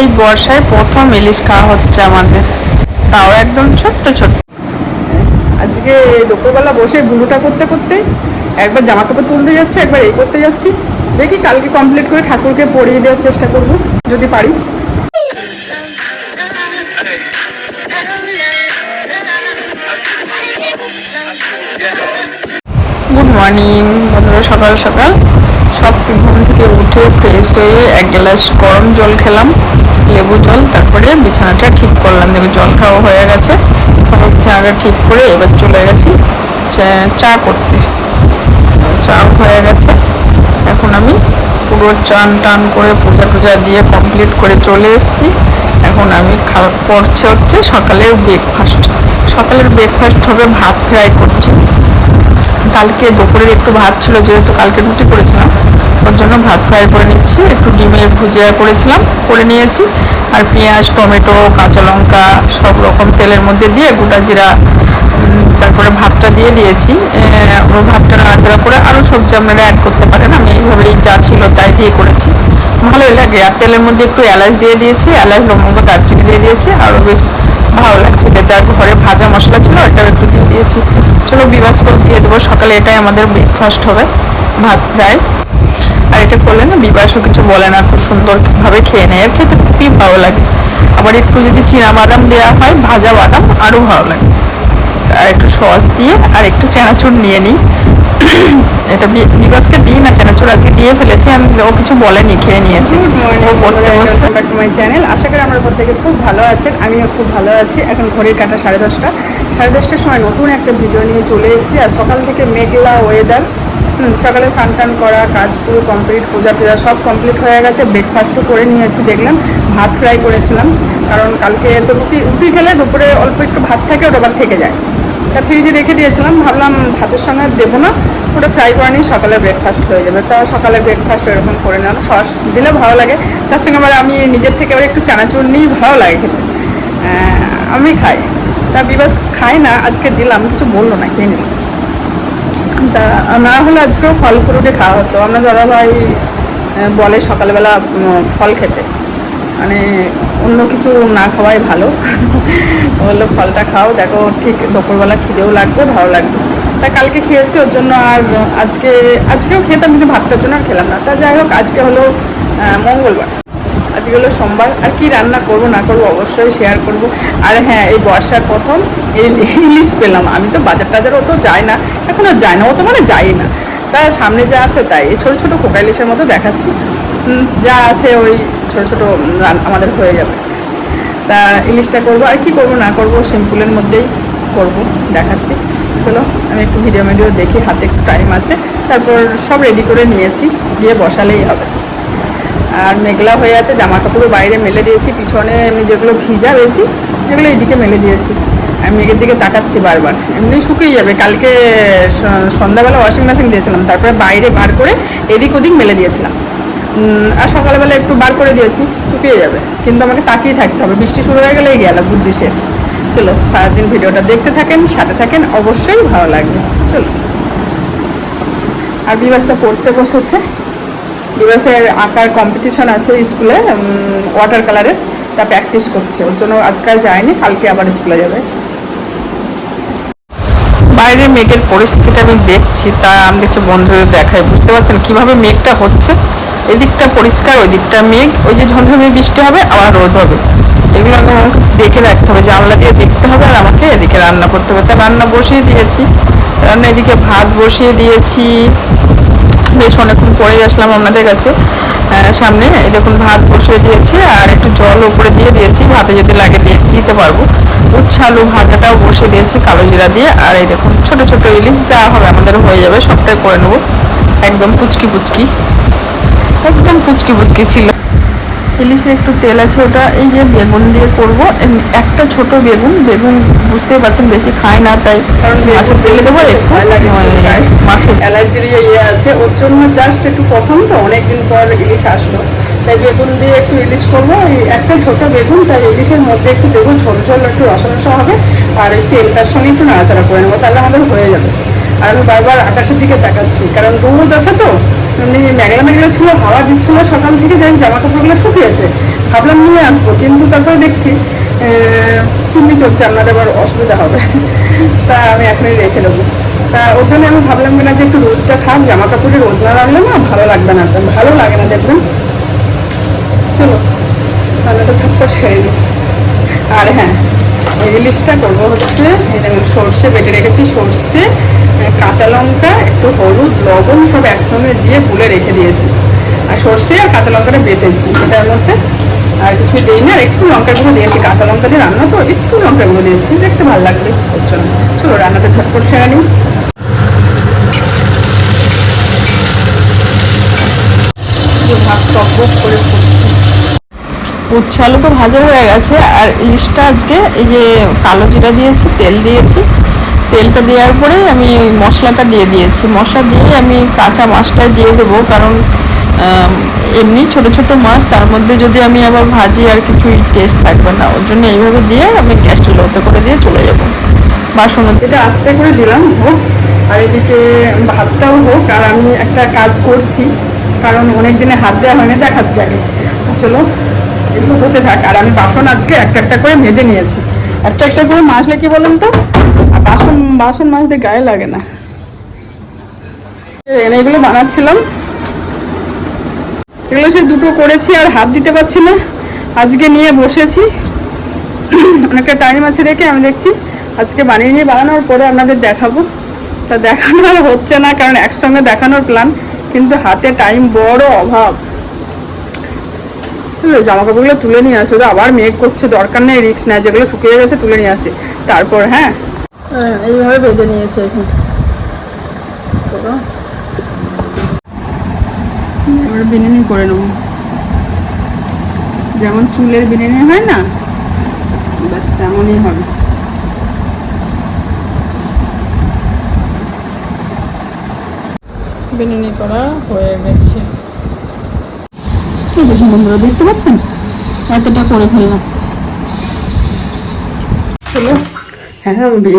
এই বর্ষায় প্রথম ইলিশ খাওয়া হচ্ছে আমাদের। তাও একদম ছোট্ট ছোট্ট। আজকে দুপুরবেলা বসে গুলোটা করতে করতে একবার জামা কাপড় তুলতে যাচ্ছে একবার এই করতে যাচ্ছি। দেখি কালকে কমপ্লিট করে ঠাকুরকে পরিয়ে দেওয়ার চেষ্টা করব যদি পারি। গুড মর্নিং বন্ধুরা সকাল সকাল। সব ঘুম থেকে উঠে ফ্রেশ হয়ে এক গ্লাস গরম জল খেলাম লেবু জল, তারপরে বিছানাটা ঠিক করলাম। দেখো জল খাওয়া হয়ে গেছে, তারপর বিছানাটা ঠিক করে এবার চলে গেছি চা- করতে। চা হয়ে গেছে, এখন আমি পুরো চান টান করে পূজা টুজা দিয়ে কমপ্লিট করে চলে এসেছি। এখন আমি খাওয়া করছে হচ্ছে সকালের ব্রেকফাস্ট সকালের ব্রেকফাস্ট হবে ভাত ফ্রাই করছি। কালকে দুপুরের একটু ভাত ছিল, যেহেতু কালকে রুটি করেছিলাম ওর জন্য ভাত ফ্রাই করে নিচ্ছি। একটু ডিমের ভুজিয়া করেছিলাম, করে নিয়েছি। আর পেঁয়াজ, টমেটো, কাঁচা লঙ্কা সব রকম তেলের মধ্যে দিয়ে গোটা জিরা তারপরে ভাতটা দিয়ে দিয়েছি। ও ভাতটা নাড়াচাড়া করে আরও সবজি আপনারা অ্যাড করতে পারেন। আমি এইভাবেই যা ছিল তাই দিয়ে করেছি। ভালোই লাগে। আর তেলের মধ্যে একটু এলাচ দিয়ে দিয়েছি। এলাচ, লবঙ্গ, দারচিনি দিয়ে দিয়েছি। আরও বেশ ভালো লাগছে খেতে। আর ঘরে ভাজা মশলা ছিল, এটাও একটু দিয়ে দিয়েছি। চলো বিবাস করে দিয়ে দেবো। সকালে এটাই আমাদের ব্রেকফাস্ট হবে, ভাত ফ্রাই। আর এটা করলে না বিবাসও কিছু বলে না খুব সুন্দরভাবে খেয়ে নেয়। আর খেতে খুবই ভালো লাগে। আবার একটু যদি চীনা বাদাম দেওয়া হয় ভাজা বাদাম আরও ভালো লাগে। আর একটু সস দিয়ে আর একটু চানাচুর নিয়ে নিই। এটা বিবাসকে দিই না চানাচুর আজকে দিয়ে ফেলেছি আমি ও কিছু বলেনি খেয়ে নিয়েছি। মাই চ্যানেল আশা করি আমার প্রত্যেকে খুব ভালো আছেন আমিও খুব ভালো আছি। এখন ঘড়ির কাটা সাড়ে দশটা। সাড়ে দশটার সময় নতুন একটা ভিডিও নিয়ে চলে এসেছি আর সকাল থেকে মেঘলা ওয়েদার সকালে স্নান টান করা, কাজ পুরো কমপ্লিট পূজা টুজা সব কমপ্লিট হয়ে গেছে ব্রেকফাস্টও করে নিয়েছি, দেখলাম, ভাত ফ্রাই করেছিলাম, কারণ কালকে তো রুটি রুটি খেলে দুপুরে অল্প একটু ভাত থাকে, ওটা আবার থেকে যায়। তা ফ্রিজে রেখে দিয়েছিলাম, ভাবলাম ভাতের সঙ্গে দেবো না, ওটা ফ্রাই করে নিই, সকালে ব্রেকফাস্ট হয়ে যাবে। তা সকালে ব্রেকফাস্ট এরকম করে নিলাম, সস দিলে ভালো লাগে, তার সঙ্গে আবার আমি নিজের থেকে আবার একটু চানাচুর নিই, ভালো লাগে খেতে। আমি খাই। তা বিবাস খাই না, আজকে দিলাম, কিছু বলল না, খেয়ে নিলাম। তা না হলে আজকেও ফল ফ্রুটে খাওয়া হতো। আমরা দাদাভাই ভাই বলে সকালবেলা ফল খেতে। মানে অন্য কিছু না খাওয়াই ভালো। বলল, ফলটা খাও, দেখো ঠিক দুপুরবেলা খিদেও লাগবে, ভালো লাগবে। তা কালকে খেয়েছি, ওর জন্য আর, আজকে, আজকেও খেতাম, কিন্তু ভাতটার জন্য আর খেলাম না। তা যাই হোক, আজকে হলো মঙ্গলবার। আজকে হলো সোমবার, আর কি রান্না করব না করব অবশ্যই শেয়ার করব। আর হ্যাঁ এই বর্ষার প্রথম এই ইলিশ পেলাম। আমি তো বাজার টাজার অত যাই না এখনও যায় না, অত মানে যাই না। তা সামনে যা আসে তাই, এই ছোটো ছোটো কোকা ইলিশের মতো দেখাচ্ছি। যা আছে ওই ছোটো ছোটো আমাদের হয়ে যাবে। তা ইলিশটা করব, আর কি করব না করব সিম্পলের মধ্যেই করব, দেখাচ্ছি। চলো, আমি একটু ভিডিও মিডিও দেখি, হাতে একটু টাইম আছে। তারপর সব রেডি করে নিয়েছি দিয়ে বসালেই হবে। আর মেঘলা হয়ে আছে জামা কাপড়ও বাইরে মেলে দিয়েছি, পিছনে এমনি যেগুলো ভিজা বেশি সেগুলো এইদিকে মেলে দিয়েছি। আমি মেঘের দিকে তাকাচ্ছি বারবার। এমনি শুকিয়ে যাবে, কালকে সন্ধ্যাবেলা ওয়াশিং মেশিন দিয়েছিলাম, তারপরে বাইরে বার করে এদিক ওদিক মেলে দিয়েছিলাম। আর সকালবেলা একটু বার করে দিয়েছি, শুকিয়ে যাবে। কিন্তু আমাকে তাকিয়ে থাকতে হবে, বৃষ্টি শুরু হয়ে গেলেই গেল, বুদ্ধি শেষ। চলো, সারাদিন ভিডিওটা দেখতে থাকেন, সাথে থাকেন, অবশ্যই ভালো লাগবে। চলো। আর বিবাসটা পড়তে বসেছে। দিবসের আঁকার কম্পিটিশন আছে স্কুলে ওয়াটার কালারের তা প্র্যাকটিস করছে। ওর জন্য আজকাল যায়নি, কালকে আবার স্কুলে যাবে। বাইরে মেঘের পরিস্থিতিটা আমি দেখছি, তা আমি দেখছি বন্ধুদের দেখাই বুঝতে পারছেন কীভাবে মেঘটা হচ্ছে? এদিকটা পরিষ্কার ওই দিকটা মেঘ। ওই যে ঝমঝমে বৃষ্টি হবে, আবার রোদ হবে। এগুলো আমি আমাকে দেখে রাখতে হবে, জানলা দিয়ে দেখতে হবে আর আমাকে এদিকে রান্না করতে হবে। তা রান্না বসিয়ে দিয়েছি। রান্না এদিকে ভাত বসিয়ে দিয়েছি। বেশ অনেকক্ষণ পরে আসলাম আপনাদের কাছে। সামনে এই দেখুন ভাত বসিয়ে দিয়েছি আর একটু জল উপরে দিয়ে দিয়েছি, ভাতে যদি লাগে দিয়ে দিতে পারব। উচ্ছে আলু ভাজাটাও বসিয়ে দিয়েছি কালো জিরা দিয়ে। আর এই দেখুন ছোট ছোট ইলিশ, যা হবে আমাদের হয়ে যাবে, সবটাই করে নেব। একদম পুচকি পুচকি। একদম পুচকি পুচকি ছিল। ইলিশের একটু তেল আছে ওটা এই যে বেগুন দিয়ে করব। একটা ছোট বেগুন বেগুন বুঝতেই পারছেন বেশি খায় না তাই মাছের তেলে দেবো চিন্তায়। মাছের। অ্যালার্জির ইয়ে আছে। ওর জন্য জাস্ট একটু প্রথম তো অনেকদিন পর ইলিশ আসলো। তাই বেগুন দিয়ে একটু ইলিশ করব। একটা ছোট বেগুন তাই ইলিশের মধ্যে একটু বেগুন ঝোল ঝোল একটু রসা রসা হবে। আর এই তেলটার সঙ্গে একটু নাড়াচাড়া করে নেব তাহলে আমাদের হয়ে যাবে। আর আমি বারবার আকাশের দিকে তাকাচ্ছি কারণ রোদ আছে তো এমনি মেঘলা মেঘলা ছিল, হাওয়া দিচ্ছিল, সকাল থেকে যাই জামা কাপড়গুলো শুকিয়েছে। ভাবলাম নিয়ে আসব, কিন্তু তারপরে দেখছি চিমনি চলছে, আপনাদের আবার অসুবিধা হবে। তা আমি এখনই রেখে দেবো। তা ওর জন্য আমি ভাবলাম কিনা যে একটু রোদটা খাক জামা কাপড়ে রোদ না রাখলে না ভালো লাগবে না। ভালো লাগে না দেখবেন চলো রান্নাটা ঝটপট সেরে নিই আর হ্যাঁ এই ইলিশটা করব হচ্ছে। সর্ষে বেটে রেখেছি সর্ষে কাঁচা লঙ্কা, একটু হলুদ, লবণ সব একসঙ্গে দিয়ে গুলে রেখে দিয়েছি। আর সর্ষে আর কাঁচা লঙ্কাটা বেটেছি। এটার মধ্যে আর কিছু দিই না, একটু লঙ্কা গুঁড়ো দিয়েছি। কাঁচা লঙ্কা দিয়ে রান্না তো, একটু লঙ্কা গুঁড়ো দিয়েছি। দেখতে ভালো লাগবে। ওর জন্য চলো, রান্নাটা ঝটপট সেরে নিই যে ভাত টক বক করে ফুটছে। উচ্ছে আলু তো ভাজা হয়ে গেছে, আর ইলিশটা আজকে এই যে কালো জিরা দিয়েছি, তেল দিয়েছি। তেলটা দেওয়ার পরে আমি মশলাটা দিয়ে দিয়েছি। মশলা দিয়ে আমি কাঁচা মাছটা দিয়ে দেবো, কারণ এমনি ছোট ছোট মাছ, তার মধ্যে যদি আমি আবার ভাজি আর কিছুই টেস্ট থাকবে না, ওর জন্য এইভাবে দিয়ে আমি গ্যাসটা লোতে করে দিয়ে চলে যাব। বাসন এটা আস্তে করে দিলাম হোক, আর এদিকে ভাতটাও হোক, আর আমি একটা কাজ করছি, কারণ অনেক দিনে হাত দেওয়া হয়নি, দেখাচ্ছি আগে। চলো এগুলো হতে থাক। আর আমি বাসন আজকে একটা একটা করে মেজে নিয়েছি। একটা একটা করে মাজলে কি বলুন তো? বাসন বাসন মাজতে গায়ে লাগে না। এগুলো বানাচ্ছিলাম। এগুলো সে দুটো করেছি আর হাত দিতে পারছি না। আজকে নিয়ে বসেছি। অনেকটা টাইম আছে দেখে আমি দেখছি। আজকে বানিয়ে নিয়ে বানানোর পরে আপনাদের দেখাবো। তা দেখানো আর হচ্ছে না, কারণ একসঙ্গে দেখানোর প্ল্যান কিন্তু হাতে টাইম বড় অভাব। জামা কাপড়গুলো তুলে নিয়ে আসে। তো আবার মেঘ করছে দরকার নেই রিক্স নেয় যেগুলো শুকিয়ে গেছে তুলে নিয়ে আসে। তারপর হ্যাঁ। এইভাবে বেঁধে নিয়েছে এখানটা। পুরো। এবার করে নেব। যেমন চুলের বিনুনি হয় না ব্যাস তেমনই হবে। বিনুনি করা হয়ে গেছে। দেখুন দেখতে পাচ্ছেন? এতটা করে ফেললাম। হ্যাঁ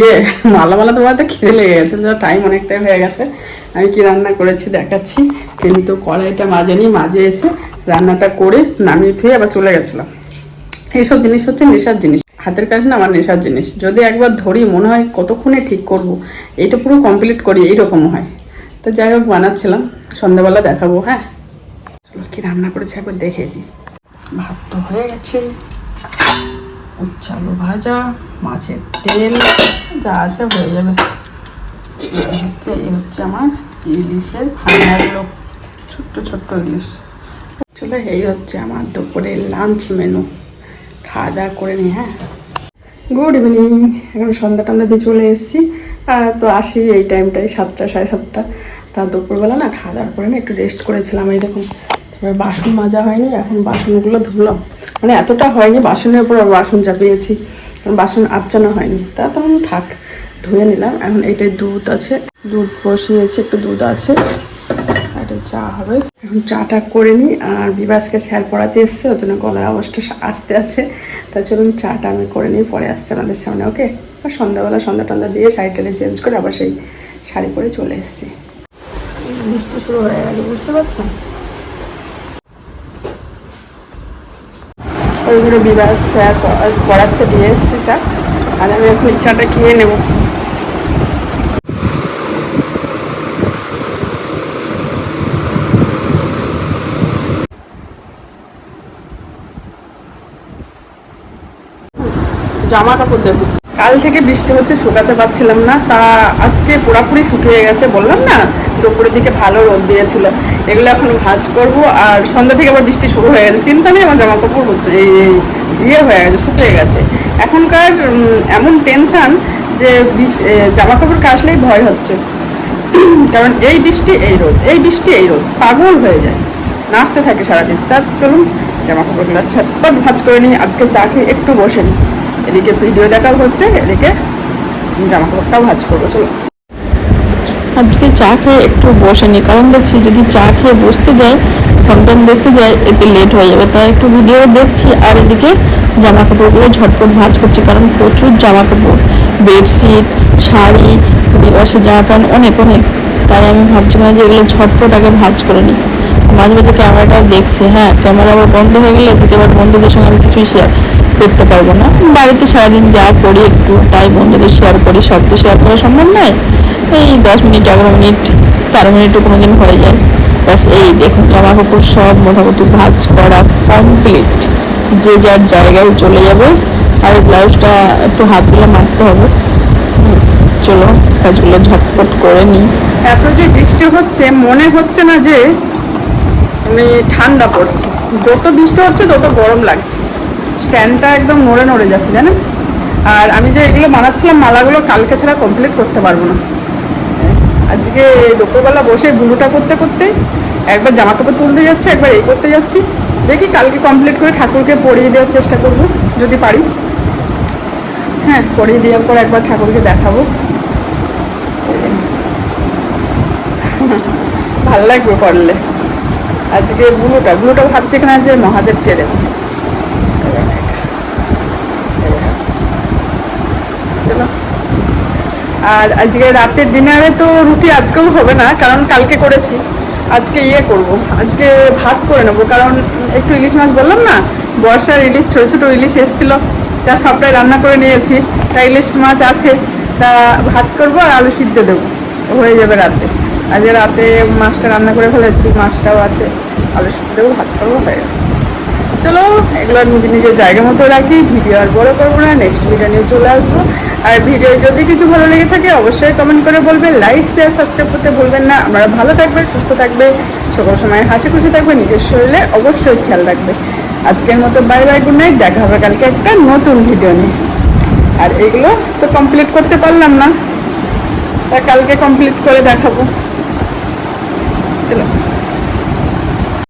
ইয়ে মালা মালা তোমার তো খিদে লেগে গেছে। যা টাইম অনেকটাই হয়ে গেছে। আমি কি রান্না করেছি দেখাচ্ছি। কিন্তু কড়াইটা মাজেনি, মাঝে এসে রান্নাটা করে নামিয়ে থুয়ে আবার চলে গেছিলাম। এইসব জিনিস হচ্ছে নেশার জিনিস। হাতের কাজ না, আমার নেশার জিনিস। যদি একবার ধরি, মনে হয় কতক্ষণে ঠিক করব। এটা পুরো কমপ্লিট করি, এইরকম হয়। তো যাই হোক, বানাচ্ছিলাম। সন্ধ্যাবেলা দেখাবো হ্যাঁ? কি রান্না করেছি একবার দেখে দিই ভাত তো হয়ে গেছে। আলু ভাজা মাছের তেল যা আছে হয়ে যাবে। হচ্ছে এই হচ্ছে আমার ইলিশের লোক ছোট্ট ছোট্ট ইলিশ। চলো এই হচ্ছে আমার দুপুরের লাঞ্চ মেনু খাওয়া দাওয়া করে নিই হ্যাঁ? গুড ইভিনিং এখন সন্ধ্যা টন্ধা দিয়ে চলে এসেছি। আর তো আসি এই টাইমটাই সাতটা সাড়ে সাতটা। তা দুপুরবেলা না খাওয়া দাওয়া করে না একটু রেস্ট করেছিলাম এই দেখুন। তারপরে বাসন মাজা হয়নি, এখন বাসনগুলো ধুলাম। মানে এতটা হয়নি, বাসনের উপর বাসন চাপিয়েছি, কারণ বাসন আবচানো হয়নি। তা তখন থাক, ধুয়ে নিলাম। এখন এইটাই দুধ আছে, দুধ বসিয়েছি একটু দুধ আছে। এটা চা হবে। এখন চাটা করে নিই, আর বিবাসকে স্যার পড়াতে এসছে, ওর জন্য গলার অবস্থা আসতে আছে। তার চলুন চাটা আমি করে নিই, পরে আসছে আমাদের সামনে, ওকে? আর সন্ধ্যাবেলা সন্ধ্যা টন্ধা দিয়ে শাড়ি টাড়ি চেঞ্জ করে আবার সেই শাড়ি পরে চলে এসেছি। বৃষ্টি শুরু হয়ে গেল, বুঝতে পারছেন? ওইগুলো বিবাস স্যার পড়াচ্ছে দিয়ে এসেছি চা আর আমি এখন চাটা খেয়ে নেব। জামা কাপড় দেবো কাল থেকে বৃষ্টি হচ্ছে, শুকাতে পারছিলাম না। তা আজকে পুরাপুরি শুকিয়ে গেছে, বললাম না? দুপুরের দিকে ভালো রোদ দিয়েছিল। এগুলো এখন ভাজ করব, আর সন্ধ্যা থেকে আবার বৃষ্টি শুরু হয়ে গেছে। চিন্তা নেই, আমার জামা কাপড় এই ইয়ে হয়ে গেছে, শুকিয়ে গেছে। এখনকার এমন টেনশন যে জামা কাপড় কাচলেই ভয় হচ্ছে। কারণ এই বৃষ্টি এই রোদ, এই বৃষ্টি এই রোদ, পাগল হয়ে যায়। নাচতে থাকে সারাদিন। তা চলুন জামা কাপড়গুলো ছটপট ভাজ করে নিই। আজকে চা খেয়ে একটু বসে নিই এদিকে ভিডিও দেখা হচ্ছে, এদিকে জামা কাপড়টাও ভাজ করব চলো আজকে চা খেয়ে একটু বসেনি। কারণ দেখছি যদি চা খেয়ে বসতে যাই ফোন টোন দেখতে যাই এতে লেট হয়ে যাবে। তাই একটু ভিডিও দেখছি আর এদিকে জামা কাপড়গুলো ঝটপট ভাঁজ করছি, কারণ প্রচুর জামা কাপড় বেডশিট শাড়ি বিবাসের জামা প্যান্ট, অনেক অনেক। তাই আমি ভাবছিলাম যে এগুলো ঝটপট আগে ভাঁজ করে নিই। মাঝে মাঝে ক্যামেরাটাও দেখছে হ্যাঁ ক্যামেরা আবার বন্ধ হয়ে গেলে এদিকে আবার বন্ধুদের সঙ্গে আমি কিছুই শেয়ার করতে পারব না। বাড়িতে সারাদিন যা করি একটু, তাই বন্ধুদের শেয়ার করি, সব তো শেয়ার করা সম্ভব নয়। এই দশ মিনিট, এগারো মিনিট, তেরো মিনিটও কোনো দিন হয়ে যায়। ব্যাস, এই দেখুন, জামা কাপড় সব মোটামুটি ভাজ করা কমপ্লিট যে যার জায়গায় চলে যাবে আর ব্লাউজটা একটু হাতগুলো মারতে হবে। চলো, কাজগুলো ঝটপট করে নিই। এত যে বৃষ্টি হচ্ছে, মনে হচ্ছে না যে আমি ঠান্ডা পড়ছে। যত বৃষ্টি হচ্ছে, তত গরম লাগছে। স্ট্যান্ডটা একদম নড়ে নড়ে যাচ্ছে, জানেন? আর আমি যে এগুলো বানাচ্ছিলাম, মালাগুলো কালকে ছাড়া কমপ্লিট করতে পারব না। আজকে দুপুরবেলা বসে বুলুটা করতে করতে একবার জামা কাপড় তুলতে যাচ্ছে, একবার এই করতে যাচ্ছি। দেখি কালকে কমপ্লিট করে ঠাকুরকে পরিয়ে দেওয়ার চেষ্টা করব, যদি পারি। হ্যাঁ পরিয়ে দেওয়ার পর একবার ঠাকুরকে দেখাবো। ভালো লাগবে করলে। আজকে বুলুটা বুলুটা ভাবছি এখানে যে মহাদেবকে দেবো চলো আর আজকে রাতের ডিনারে তো রুটি আজকেও হবে না, কারণ কালকে করেছি। আজকে ইয়ে করব, আজকে ভাত করে নেব, কারণ একটু ইলিশ মাছ বললাম না, বর্ষার ইলিশ, ছোটো ছোটো ইলিশ এসেছিল, তা সবটাই রান্না করে নিয়েছি। তা ইলিশ মাছ আছে, তা ভাত করব আর আলু সিদ্ধ দেবো, হয়ে যাবে রাতে। আজকে রাতে মাছটা রান্না করে ফেলেছি, মাছটাও আছে, আলু সিদ্ধ দেবো, ভাত করব, হয়ে গেল। চলো, এগুলো নিজে নিজের জায়গা মতো রাখি, ভিডিও আর বড় করব না নেক্সট ভিডিও নিয়ে চলে আসব। আর ভিডিও যদি কিছু ভালো লেগে থাকে, অবশ্যই কমেন্ট করে বলবে লাইক শেয়ার সাবস্ক্রাইব করতে ভুলবেন না। আপনারা ভালো থাকবে, সুস্থ থাকবে, সকল সময় হাসি খুশি থাকবে, নিজের শরীরে অবশ্যই খেয়াল রাখবে। আজকের মতো বাই বাই গুড নাইট দেখা হবে কালকে একটা নতুন ভিডিও নিয়ে। আর এগুলো তো কমপ্লিট করতে পারলাম না। তা কালকে কমপ্লিট করে দেখাবো। চলো।